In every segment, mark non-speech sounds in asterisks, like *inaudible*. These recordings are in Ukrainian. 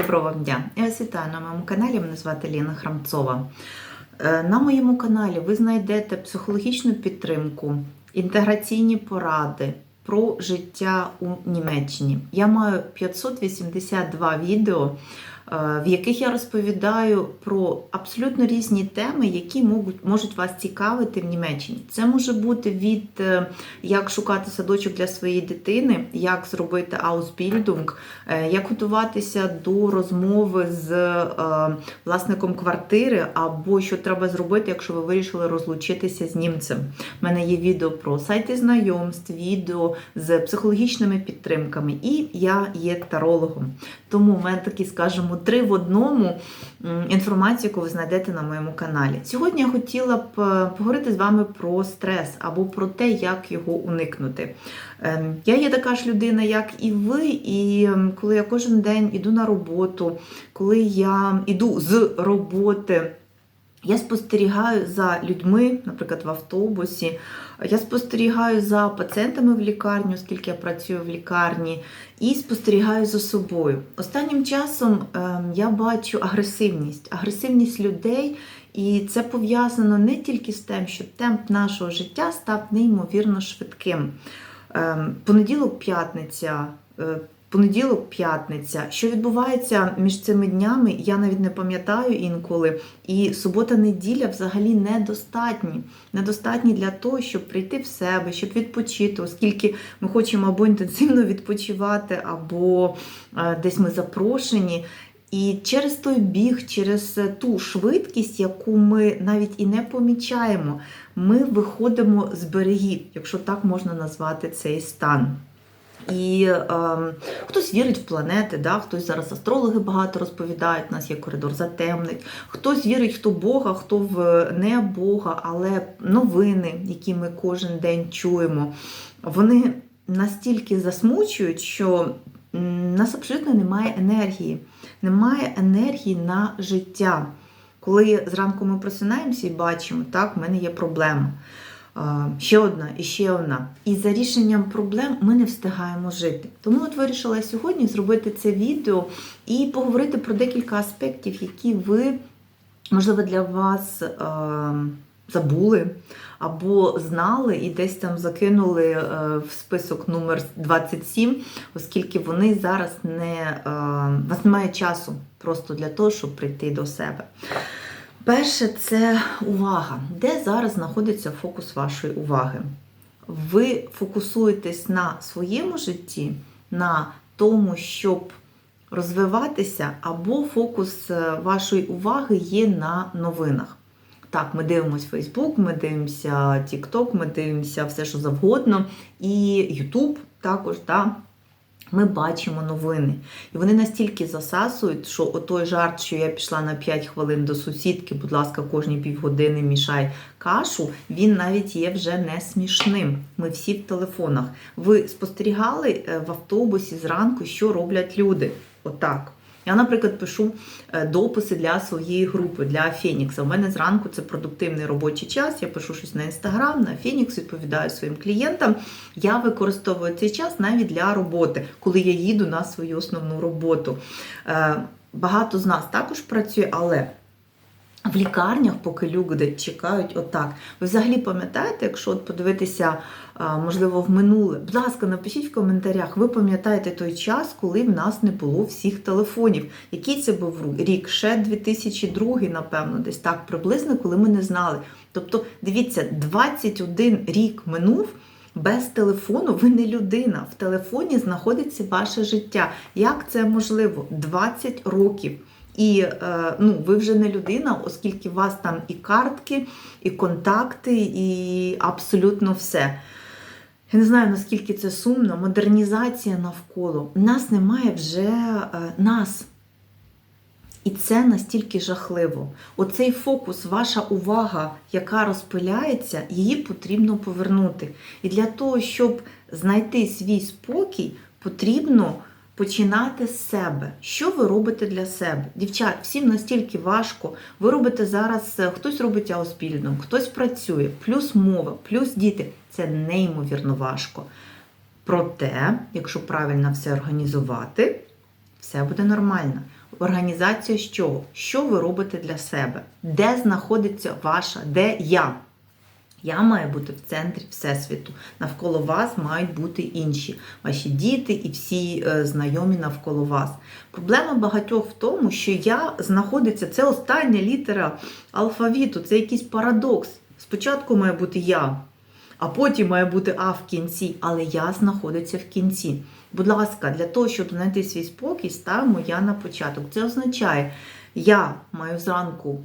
Доброго вам дня! Я вас вітаю на моєму каналі. Мене звати Ліна Храмцова. Е, На моєму каналі ви знайдете психологічну підтримку, інтеграційні поради про життя у Німеччині. Я маю 582 відео, в яких я розповідаю про абсолютно різні теми, які можуть, можуть вас цікавити в Німеччині. Це може бути від е, як шукати садочок для своєї дитини, як зробити аусбільдунг, е, як готуватися до розмови з е, власником квартири, або що треба зробити, якщо ви вирішили розлучитися з німцем. У мене є відео про сайти знайомств, відео з психологічними підтримками, і я є тарологом. Тому в мене такі, скажімо, три в одному інформацію, яку ви знайдете на моєму каналі. Сьогодні я хотіла б е, поговорити з вами про стрес або про те, як його уникнути. Ем, Я є така ж людина, як і ви, і ем, коли я кожен день іду на роботу, коли я іду з роботи. Я спостерігаю за людьми, наприклад, в автобусі. Я спостерігаю за пацієнтами в лікарні, оскільки я працюю в лікарні, і спостерігаю за собою. Останнім часом ем, я бачу агресивність, агресивність людей, і це пов'язано не тільки з тим, що темп нашого життя став неймовірно швидким. Ем, Понеділок, п'ятниця. Понеділок, п'ятниця. Що відбувається між цими днями, я навіть не пам'ятаю інколи. І субота-неділя взагалі недостатні. Недостатні для того, щоб прийти в себе, щоб відпочити, оскільки ми хочемо або інтенсивно відпочивати, або е, десь ми запрошені. І через той біг, через ту швидкість, яку ми навіть і не помічаємо, ми виходимо з берегів, якщо так можна назвати цей стан. І е, хтось вірить в планети, да? хтось зараз астрологи багато розповідають, у нас є коридор затемнить, хтось вірить хто Бога, хто в не Бога, але новини, які ми кожен день чуємо, вони настільки засмучують, що нас абсолютно немає енергії. Немає енергії на життя. Коли зранку ми просинаємося і бачимо, так, в мене є проблема. А, Ще одна і ще одна. І за рішенням проблем ми не встигаємо жити. Тому от вирішила сьогодні зробити це відео і поговорити про декілька аспектів, які ви, можливо, для вас е, забули або знали і десь там закинули е, в список номер 27, оскільки вони зараз не е, вас немає часу просто для того, щоб прийти до себе. Перше, це увага. Де зараз знаходиться фокус вашої уваги? Ви фокусуєтесь на своєму житті, на тому, щоб розвиватися, або фокус е, вашої уваги є на новинах. Так, ми дивимося Facebook, ми дивимося TikTok, ми дивимося все, що завгодно, і YouTube також. так ми бачимо новини. І вони настільки засасують, що той жарт, що я пішла на 5 хвилин до сусідки, будь ласка, кожні півгодини мішай кашу, він навіть є вже не смішним. Ми всі в телефонах. Ви спостерігали е, в автобусі зранку, що роблять люди? Отак. Я, наприклад, пишу е, дописи для своєї групи, для Фенікса. У мене зранку це продуктивний робочий час. Я пишу щось на інстаграм, на Фенікс, відповідаю своїм клієнтам. Я використовую цей час навіть для роботи, коли я їду на свою основну роботу. Е, Багато з нас також працює, але. В лікарнях, поки люди чекають, отак. Ви взагалі пам'ятаєте, якщо от подивитися, можливо, в минуле, будь ласка, напишіть в коментарях, ви пам'ятаєте той час, коли в нас не було всіх телефонів. Який це був рік? Ще 2002, напевно, десь так приблизно, коли ми не знали. Тобто, дивіться, 21 рік минув. Без телефону ви не людина. В телефоні знаходиться ваше життя. Як це можливо? 20 років. І е, ну, ви вже не людина, оскільки у вас там і картки, і контакти, і абсолютно все. Я не знаю, наскільки це сумно. Модернізація навколо. Нас немає вже е, нас. І це настільки жахливо. Оцей фокус, ваша увага, яка розпиляється, її потрібно повернути. І для того, щоб знайти свій спокій, потрібно починати з себе. Що ви робите для себе? Дівчат, всім настільки важко. Ви робите зараз, е, хтось робить аоспільно, хтось працює, плюс мова, плюс діти. Це неймовірно важко. Проте, якщо правильно все організувати, все буде нормально. Організація з чого? Що ви робите для себе? Де знаходиться ваша, де я? Я маю бути в центрі Всесвіту. Навколо вас мають бути інші, ваші діти і всі е, знайомі навколо вас. Проблема багатьох в тому, що я знаходиться, це остання літера алфавіту, це якийсь парадокс. Спочатку має бути я, а потім має бути А в кінці, але я знаходиться в кінці. Будь ласка, для того, щоб знайти свій спокій, ставимо я на початок. Це означає, я маю зранку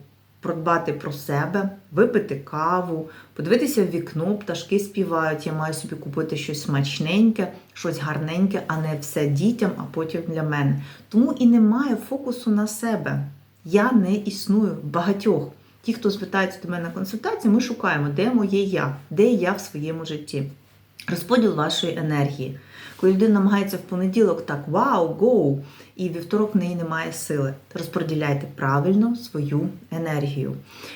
продбати про себе, випити каву, подивитися в вікно, пташки співають. Я маю собі купити щось смачненьке, щось гарненьке, а не все дітям, а потім для мене. Тому і немає фокусу на себе. Я не існую багатьох. Ті, хто звертається до мене на консультацію, ми шукаємо, де моє я, де я в своєму житті. Розподіл вашої енергії. Коли людина намагається в понеділок так вау, гоу, і вівторок в неї немає сили. Розподіляйте правильно свою енергію.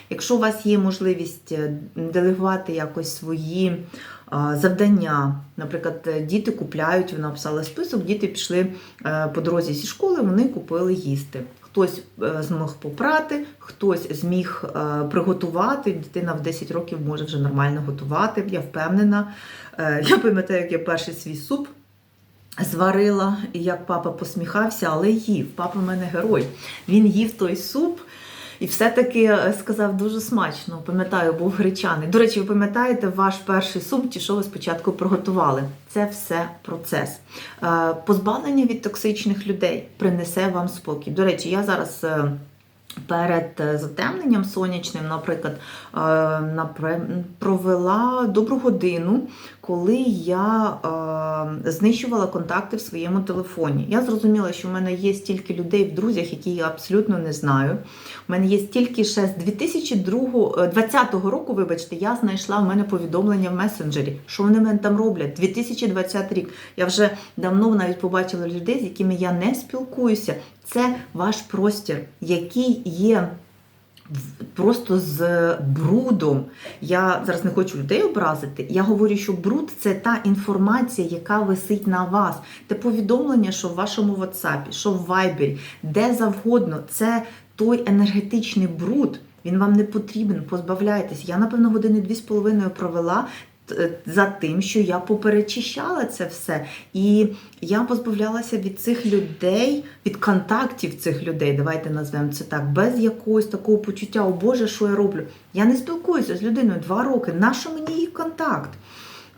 Якщо у вас є можливість е, делегувати якось свої завдання, наприклад, е, діти купляють, вона писала список, діти пішли е, по дорозі зі школи, вони купили їсти. Хтось е, змог попрати, хтось зміг е, приготувати. Дитина в 10 років може вже нормально готувати, я впевнена. Е, Я пам'ятаю, як я перший свій суп зварила, як папа посміхався, але їв. Папа в мене герой. Він їв той суп. І все-таки е, сказав дуже смачно. Пам'ятаю, був гречаний. До речі, ви пам'ятаєте ваш перший суп, чи що ви спочатку приготували? Це все процес. Е, Позбавлення від токсичних людей принесе вам спокій. До речі, я зараз. е, Перед затемненням сонячним, наприклад, провела добру годину, коли я е, знищувала контакти в своєму телефоні. Я зрозуміла, що в мене є стільки людей в друзях, які я абсолютно не знаю. У мене є стільки ще з 2020 року, вибачте, я знайшла в мене повідомлення в месенджері, що вони в мене там роблять. 2020 рік. Я вже давно навіть побачила людей, з якими я не спілкуюся. Це ваш простір, який є просто з брудом. Я зараз не хочу людей образити. Я говорю, що бруд це та інформація, яка висить на вас. Те повідомлення, що в вашому WhatsApp, що в Viber, де завгодно, це той енергетичний бруд. Він вам не потрібен, позбавляйтесь. Я, напевно, години дві з половиною провела за тим, що я поперечищала це все. І я позбавлялася від цих людей, від контактів цих людей, давайте назвемо це так, без якогось такого почуття, о Боже, що я роблю. Я не спілкуюся з людиною два роки. Нащо мені її контакт?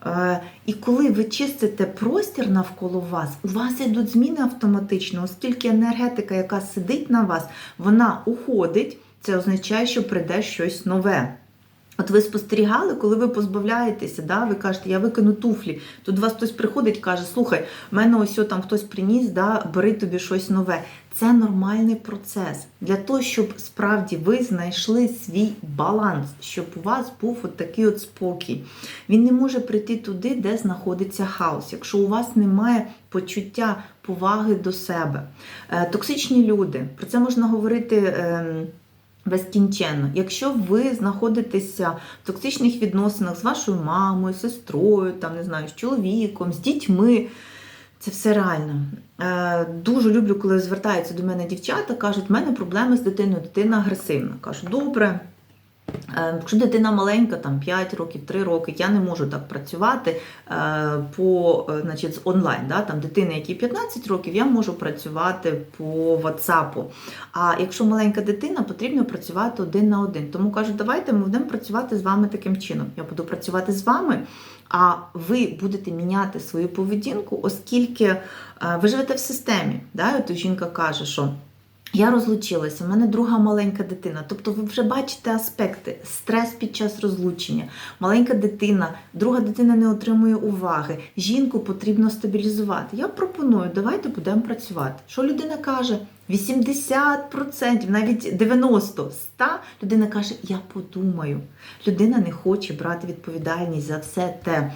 Е, І коли ви чистите простір навколо вас, у вас йдуть зміни автоматично, оскільки енергетика, яка сидить на вас, вона уходить, це означає, що прийде щось нове. От ви спостерігали, коли ви позбавляєтеся, да, ви кажете, я викину туфлі. Тут вас хтось приходить і каже, слухай, в мене ось там хтось приніс, да, бери тобі щось нове. Це нормальний процес для того, щоб справді ви знайшли свій баланс, щоб у вас був от такий от спокій. Він не може прийти туди, де знаходиться хаос, якщо у вас немає почуття поваги до себе. Е, Токсичні люди, про це можна говорити. Безкінченно, якщо ви знаходитеся в токсичних відносинах з вашою мамою, сестрою, там не знаю, з чоловіком, з дітьми, це все реально. Е, дуже люблю, коли звертаються до мене дівчата, кажуть, в мене проблеми з дитиною, дитина агресивна. Кажу, добре. Е, Якщо дитина маленька, там 5 років, 3 роки, я не можу так працювати е, по е, значить, онлайн. Да? Там дитини, які 15 років, я можу працювати по WhatsApp. А якщо маленька дитина, потрібно працювати один на один. Тому кажу, давайте ми будемо працювати з вами таким чином. Я буду працювати з вами, а ви будете міняти свою поведінку, оскільки ви живете в системі. Да? От жінка каже, що. Я розлучилася, у мене друга маленька дитина. Тобто ви вже бачите аспекти, стрес під час розлучення, маленька дитина, друга дитина не отримує уваги, жінку потрібно стабілізувати. Я пропоную, давайте будемо працювати. Що людина каже? 80%, навіть 90%, 100% людина каже, я подумаю. Людина не хоче брати відповідальність за все те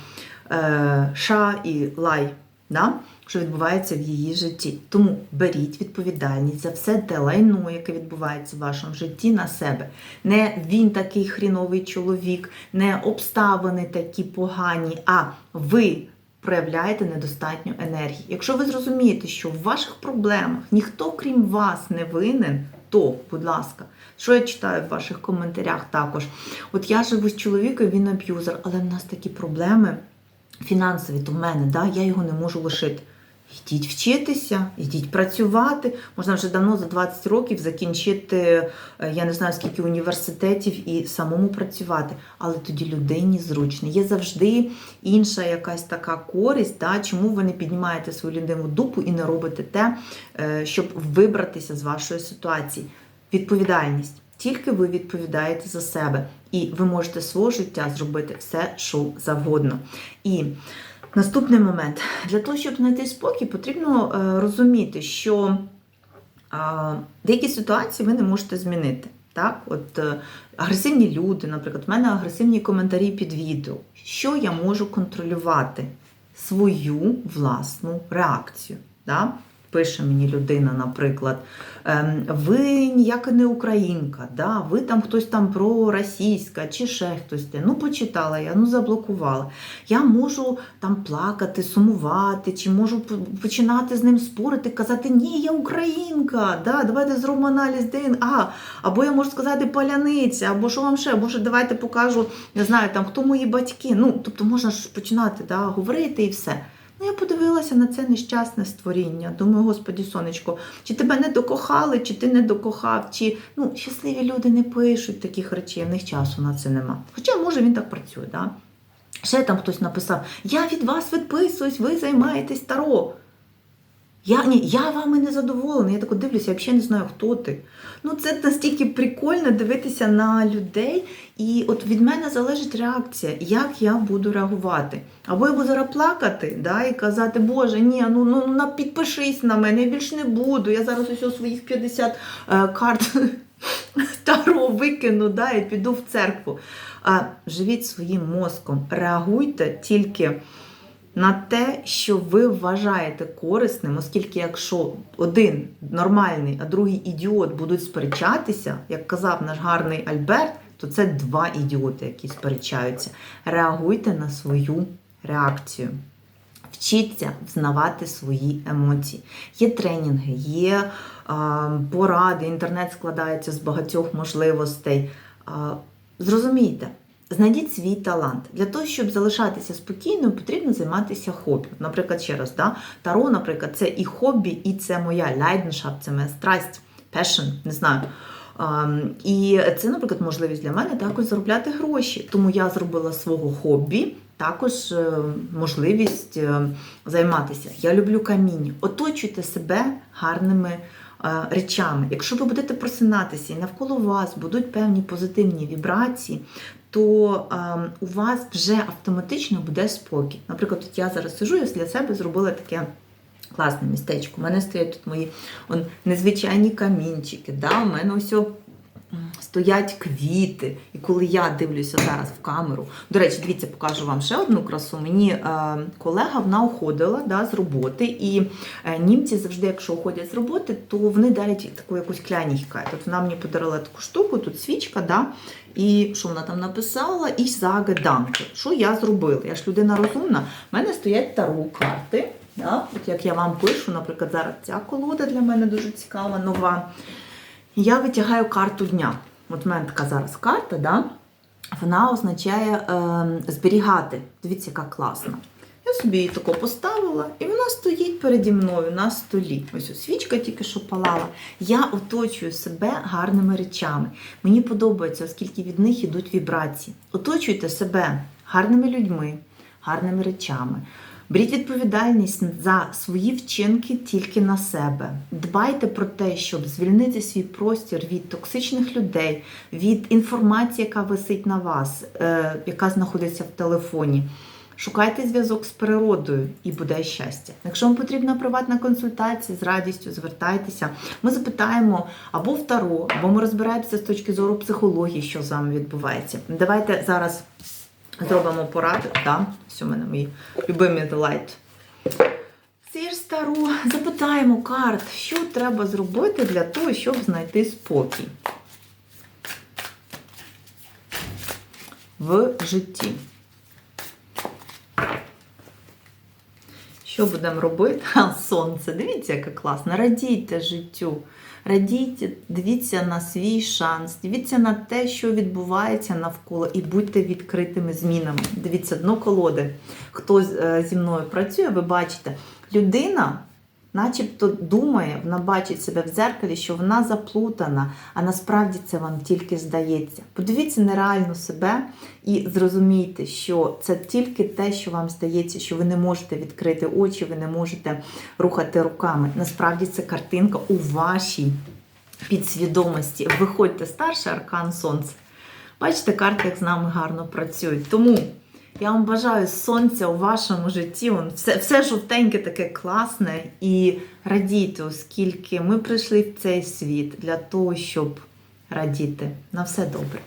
е, ша і лай. Да? Що відбувається в її житті. Тому беріть відповідальність за все те лайно, яке відбувається в вашому житті на себе. Не він такий хріновий чоловік, не обставини такі погані, а ви проявляєте недостатньо енергії. Якщо ви зрозумієте, що в ваших проблемах ніхто крім вас не винен, то, будь ласка, що я читаю в ваших коментарях також? От я живу з чоловіком, він аб'юзер, але в нас такі проблеми фінансові, то в мене, да, я його не можу лишити. Йдіть вчитися, йдіть працювати. Можна вже давно за 20 років закінчити, е, я не знаю скільки університетів і самому працювати. Але тоді людині зручно. Є завжди інша якась така користь, да, чому ви не піднімаєте свою людину дупу і не робите те, е, щоб вибратися з вашої ситуації. Відповідальність. Тільки ви відповідаєте за себе, і ви можете свого життя зробити все, що завгодно. І Наступний момент. Для того, щоб знайти спокій, потрібно е, розуміти, що деякі ситуації ви не можете змінити. Так? От е, Агресивні люди, наприклад, в мене агресивні коментарі під відео. Що я можу контролювати? Свою власну реакцію. Да? Пише мені людина, наприклад, ем, ви ніяка не українка, да? ви там хтось там проросійська чи ще хтось. те. Ну, почитала я, ну заблокувала. Я можу там плакати, сумувати, чи можу починати з ним спорити, казати, ні, я українка, да? давайте зробимо аналіз ДНА. Або я можу сказати паляниця, або що вам ще, може, давайте покажу, не знаю, там, хто мої батьки. Ну, тобто можна ж починати да, говорити і все. Ну, я подивилася на це нещасне створіння. Думаю, господі, сонечко, чи тебе не докохали, чи ти не докохав, чи ну, щасливі люди не пишуть таких речей, в них часу на це нема. Хоча, може, він так працює, да? Ще там хтось написав: Я від вас відписуюсь, ви займаєтесь таро. Я, ні, я вами не задоволена. Я так дивлюся, я взагалі не знаю, хто ти. Ну, це настільки прикольно дивитися на людей, і от від мене залежить реакція, як я буду реагувати. Або я буду зараз плакати да, і казати, Боже, ні, ну, ну на, підпишись на мене, я більше не буду. Я зараз ось своїх 50 е, карт *laughs* таро викину да, і піду в церкву. А живіть своїм мозком, реагуйте тільки на те, що ви вважаєте корисним, оскільки якщо один нормальний, а другий ідіот будуть сперечатися, як казав наш гарний Альберт, то це два ідіоти, які сперечаються. Реагуйте на свою реакцію. Вчіться взнавати свої емоції. Є тренінги, є а, поради, інтернет складається з багатьох можливостей. А, зрозумійте, Знайдіть свій талант. Для того, щоб залишатися спокійною, потрібно займатися хобі. Наприклад, ще раз, да? таро, наприклад, це і хобі, і це моя лайденшафт, це моя страсть, passion, не знаю. Um, і це, наприклад, можливість для мене також заробляти гроші. Тому я зробила свого хобі також е, можливість е, займатися. Я люблю каміння. Оточуйте себе гарними е, речами. Якщо ви будете просинатися і навколо вас будуть певні позитивні вібрації, то е, у вас вже автоматично буде спокій. Наприклад, тут я зараз сижу, я для себе зробила таке. Класне містечко. У мене стоять тут мої он, незвичайні камінчики. Да? У мене ось стоять квіти. І коли я дивлюся зараз в камеру, до речі, дивіться, покажу вам ще одну красу. Мені е, колега вона уходила да, з роботи, і е, німці завжди, якщо уходять з роботи, то вони дарять таку якусь клянігка. Тут вона мені подарила таку штуку, тут свічка, да, і що вона там написала? І заге данки. Що я зробила? Я ж людина розумна. У мене стоять таро карти. Да? От як я вам пишу, наприклад, зараз ця колода для мене дуже цікава, нова. Я витягаю карту дня. От в мене така зараз карта, да? вона означає е, зберігати. Дивіться, яка класна. Я собі її тако поставила, і вона стоїть переді мною на столі. Ось свічка тільки що палала. Я оточую себе гарними речами. Мені подобається, оскільки від них йдуть вібрації. Оточуйте себе гарними людьми, гарними речами. Беріть відповідальність за свої вчинки тільки на себе. Дбайте про те, щоб звільнити свій простір від токсичних людей, від інформації, яка висить на вас, е, яка знаходиться в телефоні. Шукайте зв'язок з природою і буде щастя. Якщо вам потрібна приватна консультація, з радістю звертайтеся. Ми запитаємо або в таро, або ми розбираємося з точки зору психології, що з вами відбувається. Давайте зараз зробимо поради. Да? Все, в мене мої любимі Delight. Сір стару, запитаємо карт, що треба зробити для того, щоб знайти спокій в житті. Що будемо робити? *laughs* А, сонце. Дивіться, яке класно. Радійте життю. Радійте, дивіться на свій шанс, дивіться на те, що відбувається навколо, і будьте відкритими змінами. Дивіться, дно колоди. Хто е, зі мною працює, ви бачите, людина. Начебто думає, вона бачить себе в дзеркалі, що вона заплутана, а насправді це вам тільки здається. Подивіться нереально себе і зрозумійте, що це тільки те, що вам здається, що ви не можете відкрити очі, ви не можете рухати руками. Насправді це картинка у вашій підсвідомості. Виходьте старший аркан сонце. Бачите, карти як з нами гарно працюють. Тому я вам бажаю сонця у вашому житті. Вон, все, все жовтеньке, таке класне. І радійте, оскільки ми прийшли в цей світ для того, щоб радіти. На все добре.